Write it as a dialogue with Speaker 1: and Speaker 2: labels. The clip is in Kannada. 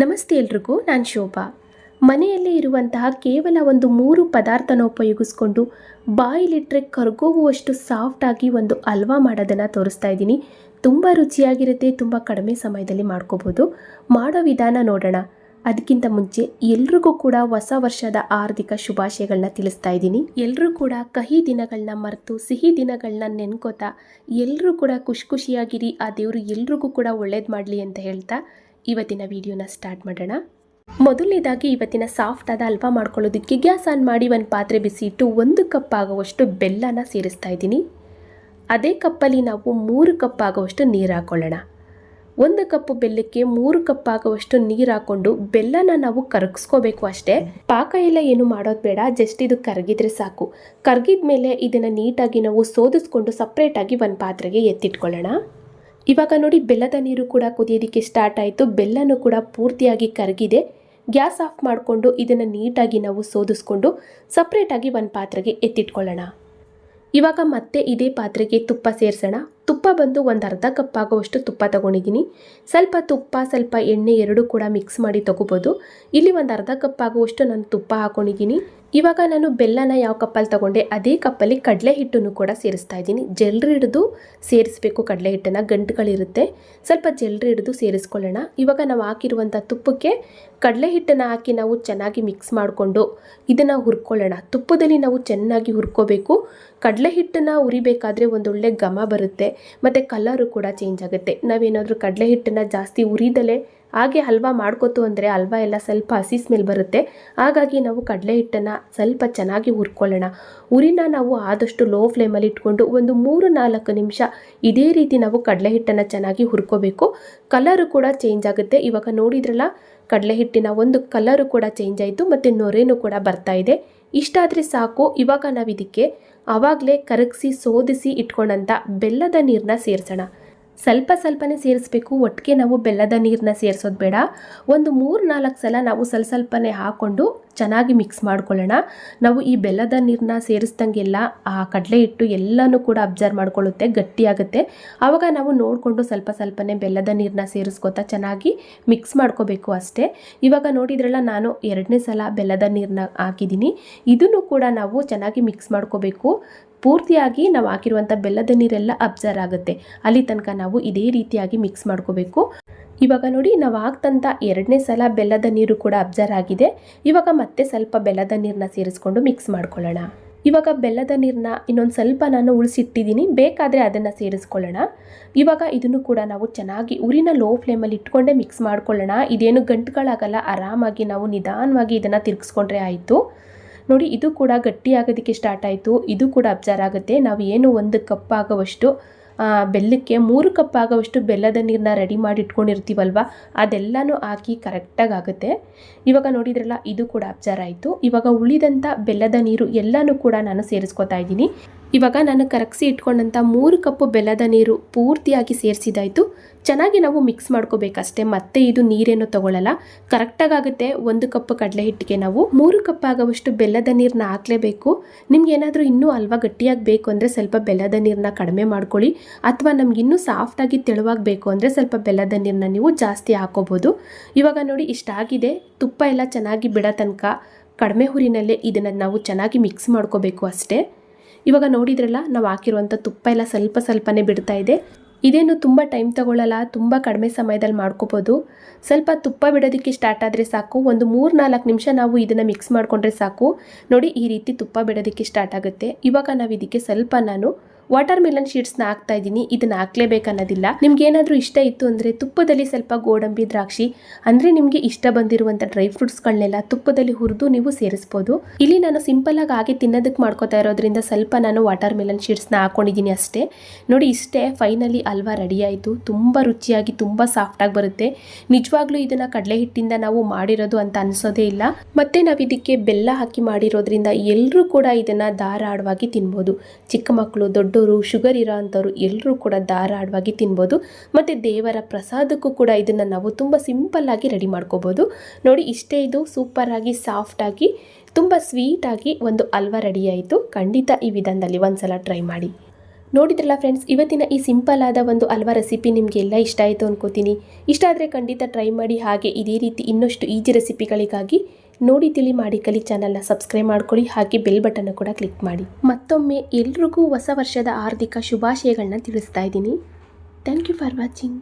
Speaker 1: ನಮಸ್ತೆ ಎಲ್ರಿಗೂ, ನಾನು ಶೋಭಾ. ಮನೆಯಲ್ಲಿ ಇರುವಂತಹ ಕೇವಲ ಒಂದು ಮೂರು ಪದಾರ್ಥನ ಉಪಯೋಗಿಸ್ಕೊಂಡು ಬಾಯಿಲಿಟ್ಟರೆ ಕರ್ಗೋಗುವಷ್ಟು ಸಾಫ್ಟಾಗಿ ಒಂದು ಹಲ್ವಾ ಮಾಡೋದನ್ನು ತೋರಿಸ್ತಾ ಇದ್ದೀನಿ. ತುಂಬ ರುಚಿಯಾಗಿರುತ್ತೆ, ತುಂಬ ಕಡಿಮೆ ಸಮಯದಲ್ಲಿ ಮಾಡ್ಕೋಬೋದು. ಮಾಡೋ ವಿಧಾನ ನೋಡೋಣ. ಅದಕ್ಕಿಂತ ಮುಂಚೆ ಎಲ್ರಿಗೂ ಕೂಡ ಹೊಸ ವರ್ಷದ ಆರ್ಥಿಕ ಶುಭಾಶಯಗಳನ್ನ ತಿಳಿಸ್ತಾ ಇದ್ದೀನಿ. ಎಲ್ಲರೂ ಕೂಡ ಕಹಿ ದಿನಗಳನ್ನ ಮರೆತು, ಸಿಹಿ ದಿನಗಳನ್ನ ನೆನ್ಕೋತಾ ಎಲ್ಲರೂ ಕೂಡ ಖುಷಿ ಖುಷಿಯಾಗಿರಿ, ಆ ದೇವರು ಎಲ್ರಿಗೂ ಕೂಡ ಒಳ್ಳೇದು ಮಾಡಲಿ ಅಂತ ಹೇಳ್ತಾ ಇವತ್ತಿನ ವಿಡಿಯೋನ ಸ್ಟಾರ್ಟ್ ಮಾಡೋಣ. ಮೊದಲನೇದಾಗಿ ಇವತ್ತಿನ ಸಾಫ್ಟ್ ಆದ ಅಲ್ವಾ ಮಾಡ್ಕೊಳ್ಳೋದಕ್ಕೆ ಗ್ಯಾಸ್ ಆನ್ ಮಾಡಿ ಒಂದು ಪಾತ್ರೆ ಬಿಸಿ ಇಟ್ಟು ಒಂದು ಕಪ್ ಆಗುವಷ್ಟು ಬೆಲ್ಲನ ಸೇರಿಸ್ತಾ ಇದ್ದೀನಿ. ಅದೇ ಕಪ್ಪಲ್ಲಿ ನಾವು ಮೂರು ಕಪ್ ಆಗುವಷ್ಟು ನೀರು ಹಾಕ್ಕೊಳ್ಳೋಣ ಒಂದು ಕಪ್ಪು ಬೆಲ್ಲಕ್ಕೆ ಮೂರು ಕಪ್ ಆಗುವಷ್ಟು ನೀರು ಹಾಕ್ಕೊಂಡು ಬೆಲ್ಲನ ನಾವು ಕರಗಿಸ್ಕೋಬೇಕು ಅಷ್ಟೇ. ಪಾಕ ಎಲ್ಲ ಏನು ಮಾಡೋದು ಬೇಡ, ಜಸ್ಟ್ ಇದು ಕರಗಿದ್ರೆ ಸಾಕು. ಕರಗಿದ ಮೇಲೆ ಇದನ್ನು ನೀಟಾಗಿ ನಾವು ಸೋದಿಸ್ಕೊಂಡು ಸಪ್ರೇಟಾಗಿ ಒಂದು ಪಾತ್ರೆಗೆ ಎತ್ತಿಟ್ಕೊಳ್ಳೋಣ. ಇವಾಗ ನೋಡಿ ಬೆಲ್ಲದ ನೀರು ಕೂಡ ಕುದಿಯೋದಕ್ಕೆ ಸ್ಟಾರ್ಟ್ ಆಯಿತು. ಬೆಲ್ಲನೂ ಕೂಡ ಪೂರ್ತಿಯಾಗಿ ಕರಗಿದೆ. ಗ್ಯಾಸ್ ಆಫ್ ಮಾಡಿಕೊಂಡು ಇದನ್ನು ನೀಟಾಗಿ ನಾವು ಸೋದಿಸ್ಕೊಂಡು ಸಪ್ರೇಟಾಗಿ ಒಂದು ಪಾತ್ರೆಗೆ ಎತ್ತಿಟ್ಕೊಳ್ಳೋಣ. ಇವಾಗ ಮತ್ತೆ ಇದೇ ಪಾತ್ರೆಗೆ ತುಪ್ಪ ಸೇರಿಸೋಣ. ತುಪ್ಪ ಬಂದು ಒಂದು ಅರ್ಧ ಕಪ್ ಆಗುವಷ್ಟು ತುಪ್ಪ ತೊಗೊಂಡಿದ್ದೀನಿ. ಸ್ವಲ್ಪ ತುಪ್ಪ, ಸ್ವಲ್ಪ ಎಣ್ಣೆ ಎರಡೂ ಕೂಡ ಮಿಕ್ಸ್ ಮಾಡಿ ತೊಗೋಬೋದು. ಇಲ್ಲಿ ಒಂದು ಅರ್ಧ ಕಪ್ ಆಗುವಷ್ಟು ನಾನು ತುಪ್ಪ ಹಾಕೊಂಡಿದ್ದೀನಿ. ಇವಾಗ ನಾನು ಬೆಲ್ಲನ ಯಾವ ಕಪ್ಪಲ್ಲಿ ತಗೊಂಡೆ, ಅದೇ ಕಪ್ಪಲ್ಲಿ ಕಡಲೆ ಹಿಟ್ಟನ್ನು ಕೂಡ ಸೇರಿಸ್ತಾ ಇದ್ದೀನಿ. ಜಲ್ರಿ ಹಿಡಿದು ಸೇರಿಸಬೇಕು ಕಡಲೆ ಹಿಟ್ಟನ್ನು ಗಂಟುಗಳಿರುತ್ತೆ. ಸ್ವಲ್ಪ ಜಲ್ರಿ ಹಿಡಿದು ಸೇರಿಸ್ಕೊಳ್ಳೋಣ. ಇವಾಗ ನಾವು ಹಾಕಿರುವಂಥ ತುಪ್ಪಕ್ಕೆ ಕಡಲೆ ಹಿಟ್ಟನ್ನು ಹಾಕಿ ನಾವು ಚೆನ್ನಾಗಿ ಮಿಕ್ಸ್ ಮಾಡಿಕೊಂಡು ಇದನ್ನು ಹುರ್ಕೊಳ್ಳೋಣ. ತುಪ್ಪದಲ್ಲಿ ನಾವು ಚೆನ್ನಾಗಿ ಹುರ್ಕೋಬೇಕು. ಕಡಲೆ ಹಿಟ್ಟನ್ನು ಉರಿಬೇಕಾದ್ರೆ ಒಂದೊಳ್ಳೆ ಘಮ ಬರುತ್ತೆ, ಮತ್ತು ಕಲರು ಕೂಡ ಚೇಂಜ್ ಆಗುತ್ತೆ. ನಾವೇನಾದರೂ ಕಡಲೆ ಹಿಟ್ಟನ್ನು ಜಾಸ್ತಿ ಉರಿದಲೇ ಹಾಗೆ ಹಲ್ವಾ ಮಾಡ್ಕೋತು ಅಂದರೆ ಹಲ್ವಾ ಎಲ್ಲ ಸ್ವಲ್ಪ ಹಸಿ ಸ್ಮೆಲ್ ಬರುತ್ತೆ. ಹಾಗಾಗಿ ನಾವು ಕಡಲೆ ಹಿಟ್ಟನ್ನು ಸ್ವಲ್ಪ ಚೆನ್ನಾಗಿ ಹುರ್ಕೊಳ್ಳೋಣ. ಉರಿನ ನಾವು ಆದಷ್ಟು ಲೋ ಫ್ಲೇಮಲ್ಲಿ ಇಟ್ಕೊಂಡು ಒಂದು ಮೂರು ನಾಲ್ಕು ನಿಮಿಷ ಇದೇ ರೀತಿ ನಾವು ಕಡಲೆ ಹಿಟ್ಟನ್ನು ಚೆನ್ನಾಗಿ ಹುರ್ಕೋಬೇಕು. ಕಲರು ಕೂಡ ಚೇಂಜ್ ಆಗುತ್ತೆ. ಇವಾಗ ನೋಡಿದ್ರಲ್ಲ, ಕಡಲೆ ಹಿಟ್ಟಿನ ಒಂದು ಕಲರು ಕೂಡ ಚೇಂಜ್ ಆಯಿತು ಮತ್ತು ನೊರೆನೂ ಕೂಡ ಬರ್ತಾ ಇದೆ. ಇಷ್ಟಾದರೆ ಸಾಕು. ಇವಾಗ ನಾವು ಇದಕ್ಕೆ ಆವಾಗಲೇ ಕರಗಿಸಿ, ಸೋದಿಸಿ ಇಟ್ಕೊಂಡಂಥ ಬೆಲ್ಲದ ನೀರನ್ನ ಸೇರಿಸೋಣ. ಸ್ವಲ್ಪ ಸ್ವಲ್ಪನೇ ಸೇರಿಸ್ಬೇಕು. ಒಟ್ಟಿಗೆ ನಾವು ಬೆಲ್ಲದ ನೀರನ್ನ ಸೇರಿಸೋದು ಬೇಡ. ಒಂದು ಮೂರು ನಾಲ್ಕು ಸಲ ನಾವು ಸ್ವಲ್ಪ ಸ್ವಲ್ಪನೇ ಹಾಕ್ಕೊಂಡು ಚೆನ್ನಾಗಿ ಮಿಕ್ಸ್ ಮಾಡ್ಕೊಳ್ಳೋಣ. ನಾವು ಈ ಬೆಲ್ಲದ ನೀರನ್ನ ಸೇರಿಸ್ದಂಗೆಲ್ಲ ಆ ಕಡಲೆ ಹಿಟ್ಟು ಎಲ್ಲನೂ ಕೂಡ ಅಬ್ಸರ್ವ್ ಮಾಡ್ಕೊಳ್ಳುತ್ತೆ ಗಟ್ಟಿಯಾಗುತ್ತೆ ಆವಾಗ ನಾವು ನೋಡಿಕೊಂಡು ಸ್ವಲ್ಪ ಸ್ವಲ್ಪನೇ ಬೆಲ್ಲದ ನೀರನ್ನ ಸೇರಿಸ್ಕೋತಾ ಚೆನ್ನಾಗಿ ಮಿಕ್ಸ್ ಮಾಡ್ಕೋಬೇಕು ಅಷ್ಟೇ. ಇವಾಗ ನೋಡಿದ್ರಲ್ಲ, ನಾನು ಎರಡನೇ ಸಲ ಬೆಲ್ಲದ ನೀರನ್ನ ಹಾಕಿದ್ದೀನಿ. ಇದನ್ನು ಕೂಡ ನಾವು ಚೆನ್ನಾಗಿ ಮಿಕ್ಸ್ ಮಾಡ್ಕೋಬೇಕು. ಪೂರ್ತಿಯಾಗಿ ನಾವು ಹಾಕಿರುವಂಥ ಬೆಲ್ಲದ ನೀರೆಲ್ಲ ಅಬ್ಸರ್ವ್ ಆಗುತ್ತೆ. ಅಲ್ಲಿ ತನಕ ನಾವು ಇದೇ ರೀತಿಯಾಗಿ ಮಿಕ್ಸ್ ಮಾಡ್ಕೋಬೇಕು. ಇವಾಗ ನೋಡಿ, ನಾವು ಹಾಕ್ತಂಥ ಎರಡನೇ ಸಲ ಬೆಲ್ಲದ ನೀರು ಕೂಡ ಅಬ್ಸರ್ವ್ ಆಗಿದೆ. ಇವಾಗ ಮತ್ತೆ ಸ್ವಲ್ಪ ಬೆಲ್ಲದ ನೀರನ್ನ ಸೇರಿಸ್ಕೊಂಡು ಮಿಕ್ಸ್ ಮಾಡ್ಕೊಳ್ಳೋಣ. ಇವಾಗ ಬೆಲ್ಲದ ನೀರನ್ನ ಇನ್ನೊಂದು ಸ್ವಲ್ಪ ನಾನು ಉಳಿಸಿಟ್ಟಿದ್ದೀನಿ. ಬೇಕಾದರೆ ಅದನ್ನು ಸೇರಿಸ್ಕೊಳ್ಳೋಣ. ಇವಾಗ ಇದನ್ನು ಕೂಡ ನಾವು ಚೆನ್ನಾಗಿ ಉರಿನ ಲೋ ಫ್ಲೇಮಲ್ಲಿ ಇಟ್ಕೊಂಡೇ ಮಿಕ್ಸ್ ಮಾಡ್ಕೊಳ್ಳೋಣ. ಇದೇನು ಗಂಟುಗಳಾಗಲ್ಲ, ಆರಾಮಾಗಿ ನಾವು ನಿಧಾನವಾಗಿ ಇದನ್ನು ತಿರುಗಿಸ್ಕೊಂಡ್ರೆ ಆಯಿತು. ನೋಡಿ, ಇದು ಕೂಡ ಗಟ್ಟಿಯಾಗೋದಕ್ಕೆ ಸ್ಟಾರ್ಟ್ ಆಯಿತು. ಇದು ಕೂಡ ಅಬ್ಸರ್ ಆಗುತ್ತೆ. ನಾವು ಏನು ಒಂದು ಕಪ್ ಆಗೋವಷ್ಟು ಬೆಲ್ಲಕ್ಕೆ ಮೂರು ಕಪ್ ಆಗೋವಷ್ಟು ಬೆಲ್ಲದ ನೀರನ್ನ ರೆಡಿ ಮಾಡಿ ಇಟ್ಕೊಂಡಿರ್ತೀವಲ್ವ? ಅದೆಲ್ಲನೂ ಹಾಕಿ ಕರೆಕ್ಟಾಗಿ ಆಗುತ್ತೆ. ಇವಾಗ ನೋಡಿದ್ರಲ್ಲ, ಇದು ಕೂಡ ಅಬ್ಸರ್ ಆಯಿತು. ಇವಾಗ ಉಳಿದಂಥ ಬೆಲ್ಲದ ನೀರು ಎಲ್ಲನೂ ಕೂಡ ನಾನು ಸೇರಿಸ್ಕೊತಾ ಇದ್ದೀನಿ. ಇವಾಗ ನಾನು ಕರಗಿಸಿ ಇಟ್ಕೊಂಡಂಥ ಮೂರು ಕಪ್ಪು ಬೆಲ್ಲದ ನೀರು ಪೂರ್ತಿಯಾಗಿ ಸೇರಿಸಿದಾಯಿತು. ಚೆನ್ನಾಗಿ ನಾವು ಮಿಕ್ಸ್ ಮಾಡ್ಕೋಬೇಕಷ್ಟೇ, ಮತ್ತೆ ಇದು ನೀರೇನು ತೊಗೊಳ್ಳಲ್ಲ ಕರೆಕ್ಟಾಗಿ ಆಗುತ್ತೆ ಒಂದು ಕಪ್ ಕಡಲೆ ಹಿಟ್ಟಿಗೆ ನಾವು. ಮೂರು ಕಪ್ ಆಗುವಷ್ಟು ಬೆಲ್ಲದ ನೀರನ್ನ ಹಾಕಲೇಬೇಕು. ನಿಮ್ಗೆ ಏನಾದರೂ ಇನ್ನೂ ಹಲ್ವಾ ಗಟ್ಟಿಯಾಗಿ ಬೇಕು ಅಂದರೆ ಸ್ವಲ್ಪ ಬೆಲ್ಲದ ನೀರನ್ನ ಕಡಿಮೆ ಮಾಡ್ಕೊಳ್ಳಿ. ಅಥವಾ ನಮ್ಗೆ ಇನ್ನೂ ಸಾಫ್ಟಾಗಿ ತೆಳುವಾಗಿ ಬೇಕು ಅಂದರೆ ಸ್ವಲ್ಪ ಬೆಲ್ಲದ ನೀರನ್ನ ನೀವು ಜಾಸ್ತಿ ಹಾಕೋಬೋದು. ಇವಾಗ ನೋಡಿ ಇಷ್ಟಾಗಿದೆ ತುಪ್ಪ ಎಲ್ಲ ಚೆನ್ನಾಗಿ ಬಿಡೋ ತನಕ ಕಡಿಮೆ ಹುರಿನಲ್ಲೇ ಇದನ್ನು ನಾವು ಚೆನ್ನಾಗಿ ಮಿಕ್ಸ್ ಮಾಡ್ಕೋಬೇಕು ಅಷ್ಟೇ. ಇವಾಗ ನೋಡಿದ್ರಲ್ಲ, ನಾವು ಹಾಕಿರುವಂಥ ತುಪ್ಪ ಎಲ್ಲ ಸ್ವಲ್ಪ ಸ್ವಲ್ಪನೇ ಬಿಡ್ತಾ ಇದೆ. ಇದೇನು ತುಂಬ ಟೈಮ್ ತಗೊಳ್ಳಲ್ಲ ತುಂಬ ಕಡಿಮೆ ಸಮಯದಲ್ಲಿ ಮಾಡ್ಕೋಬೋದು. ಸ್ವಲ್ಪ ತುಪ್ಪ ಬಿಡೋದಕ್ಕೆ ಸ್ಟಾರ್ಟ್ ಆದರೆ ಸಾಕು. ಒಂದು ಮೂರು ನಾಲ್ಕು ನಿಮಿಷ ನಾವು ಇದನ್ನು ಮಿಕ್ಸ್ ಮಾಡಿಕೊಂಡ್ರೆ ಸಾಕು. ನೋಡಿ, ಈ ರೀತಿ ತುಪ್ಪ ಬಿಡೋದಕ್ಕೆ ಸ್ಟಾರ್ಟ್ ಆಗುತ್ತೆ. ಇವಾಗ ನಾವು ಇದಕ್ಕೆ ಸ್ವಲ್ಪ ನಾನು ವಾಟರ್ ಮೆಲನ್ ಶೀಟ್ಸ್ನ ಹಾಕ್ತಾ ಇದ್ದೀನಿ ಇದನ್ನ ಹಾಕ್ಲೇಬೇಕನ್ನೋದಿಲ್ಲ. ನಿಮ್ಗೆ ಏನಾದರೂ ಇಷ್ಟ ಇತ್ತು ಅಂದರೆ ತುಪ್ಪದಲ್ಲಿ ಸ್ವಲ್ಪ ಗೋಡಂಬಿ, ದ್ರಾಕ್ಷಿ, ಅಂದರೆ ನಿಮಗೆ ಇಷ್ಟ ಬಂದಿರುವಂಥ ಡ್ರೈ ಫ್ರೂಟ್ಸ್ಗಳನ್ನೆಲ್ಲ ತುಪ್ಪದಲ್ಲಿ ಹುರಿದು ನೀವು ಸೇರಿಸ್ಬೋದು. ಇಲ್ಲಿ ನಾನು ಸಿಂಪಲ್ ಆಗಿ ಹಾಗೆ ತಿನ್ನೋದಕ್ಕೆ ಮಾಡ್ಕೋತಾ ಇರೋದ್ರಿಂದ ಸ್ವಲ್ಪ ನಾನು ವಾಟರ್ ಮೆಲನ್ ಶೀಟ್ಸ್ನ ಹಾಕೊಂಡಿದ್ದೀನಿ ಅಷ್ಟೇ. ನೋಡಿ, ಇಷ್ಟೇ ಫೈನಲಿ ಹಲ್ವಾ ರೆಡಿ ಆಯಿತು. ತುಂಬ ರುಚಿಯಾಗಿ, ತುಂಬ ಸಾಫ್ಟಾಗಿ ಬರುತ್ತೆ. ನಿಜವಾಗ್ಲೂ ಇದನ್ನು ಕಡಲೆ ಹಿಟ್ಟಿಂದ ನಾವು ಮಾಡಿರೋದು ಅಂತ ಅನಿಸೋದೇ ಇಲ್ಲ. ಮತ್ತೆ ನಾವು ಇದಕ್ಕೆ ಬೆಲ್ಲ ಹಾಕಿ ಮಾಡಿರೋದ್ರಿಂದ ಎಲ್ಲರೂ ಕೂಡ ಇದನ್ನು ಧಾರಾಳವಾಗಿ ತಿನ್ಬೋದು. ಚಿಕ್ಕ ಮಕ್ಕಳು ದೊಡ್ಡವರು, ಶುಗರ್ ಇರೋ ಅಂಥವ್ರು ಎಲ್ಲರೂ ಕೂಡ ಧಾರಾಳವಾಗಿ ತಿನ್ಬೋದು. ಮತ್ತು ದೇವರ ಪ್ರಸಾದಕ್ಕೂ ಕೂಡ ಇದನ್ನು ನಾವು ತುಂಬ ಸಿಂಪಲ್ಲಾಗಿ ರೆಡಿ ಮಾಡ್ಕೋಬೋದು. ನೋಡಿ, ಇಷ್ಟೇ ಇದು ಸೂಪರಾಗಿ ಸಾಫ್ಟಾಗಿ ತುಂಬ ಸ್ವೀಟಾಗಿ ಒಂದು ಹಲ್ವಾ ರೆಡಿ ಆಯಿತು. ಖಂಡಿತ ಈ ವಿಧಾನದಲ್ಲಿ ಒಂದ್ಸಲ ಟ್ರೈ ಮಾಡಿ. ನೋಡಿದ್ರಲ್ಲ ಫ್ರೆಂಡ್ಸ್, ಇವತ್ತಿನ ಈ ಸಿಂಪಲ್ ಆದ ಒಂದು ಹಲ್ವಾ ರೆಸಿಪಿ ನಿಮಗೆಲ್ಲ ಇಷ್ಟ ಆಯಿತು ಅನ್ಕೋತೀನಿ. ಇಷ್ಟ ಆದರೆ ಖಂಡಿತ ಟ್ರೈ ಮಾಡಿ. ಹಾಗೆ ಇದೇ ರೀತಿ ಇನ್ನಷ್ಟು ಈಜಿ ರೆಸಿಪಿಗಳಿಗಾಗಿ ನೋಡಿ ತಿಳಿ ಮಾಡಿ ಕಲಿ ಚಾನಲ್ನ ಸಬ್ಸ್ಕ್ರೈಬ್ ಮಾಡ್ಕೊಳ್ಳಿ, ಹಾಗೆ ಬೆಲ್ ಬಟನ್ ಕೂಡ ಕ್ಲಿಕ್ ಮಾಡಿ. ಮತ್ತೊಮ್ಮೆ ಎಲ್ರಿಗೂ ಹೊಸ ವರ್ಷದ ಹಾರ್ದಿಕ ಶುಭಾಶಯಗಳನ್ನ ತಿಳಿಸ್ತಾ ಇದ್ದೀನಿ. Thank you for watching